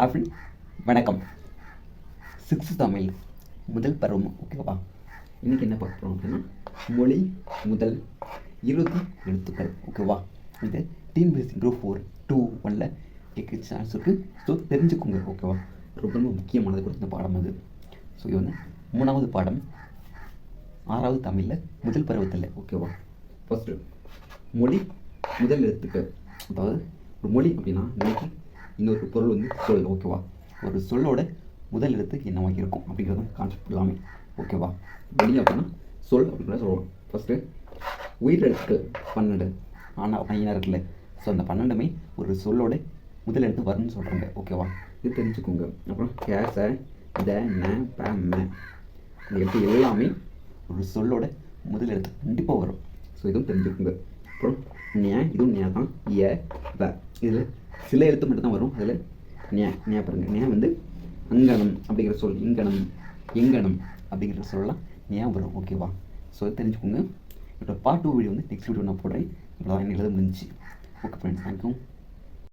Happy வணக்கம். Sixth Tamil முதல் பருவம் ஓகேவா இன்றைக்கி என்ன பார்க்க போகிறோம் அப்படின்னா மொழி முதல் இருபது எழுத்துக்கள் ஓகேவா இது டிஎன்பிஎஸ்சி குரூப் ஃபோர் டூ ஒனில் கேட்க சான்ஸ் இருக்குது ஸோ தெரிஞ்சுக்கோங்க ஓகேவா ரொம்ப ரொம்ப முக்கியமானது கூட இந்த பாடம் அது. ஸோ இது வந்து மூணாவது பாடம். ஆறாவது தமிழில் முதல் பருவத்தில் ஓகேவா ஃபஸ்ட்டு மொழி முதல் எழுத்துக்கள். அதாவது ஒரு மொழி அப்படின்னா இன்னைக்கு இன்னொரு பொருள் வந்து சொல் ஓகேவா ஒரு சொல்லோட முதல் எழுத்துக்கு என்னவாக இருக்கும் அப்படிங்கிறது கான்செப்ட் எல்லாமே ஓகேவா மொழி அப்படின்னா சொல் அப்படின்னு சொல்லுவோம் ஃபஸ்ட்டு எழுத்து பன்னெண்டு. ஆனால் பையனாக இருக்குல்ல? ஸோ அந்த பன்னெண்டுமே ஒரு சொல்லோட முதல் எழுத்து வரும்னு சொல்கிறாங்க ஓகேவா இது தெரிஞ்சுக்கோங்க. அப்புறம் கேச த ந ப ம. இந்த எழுத்து எல்லாமே ஒரு சொல்லோட முதல் எழுத்து கண்டிப்பாக வரும். ஸோ இதுவும் தெரிஞ்சுக்கோங்க. அப்புறம் நே இதுவும் நே தான் ஏ வ. இதில் சில எழுத்து மட்டும் தான் வரும். அதில் ஞ ஞ பாருங்க. ஞ வந்து அங்கனம் அப்படிங்கிற சொல். இங்கனம் எங்கனம் அப்படிங்கிற சொல்லலாம் நியா வரும். ஓகேவா ஸோ தெரிஞ்சுக்கோங்க. என்னோட பார்ட் டூ வீடியோ வந்து நெக்ஸ்ட் வீடியோ நான் போடுறேன். இவ்வளோ தான் எழுத முடிஞ்சு ஓகே ஃப்ரெண்ட்ஸ் தேங்க்யூ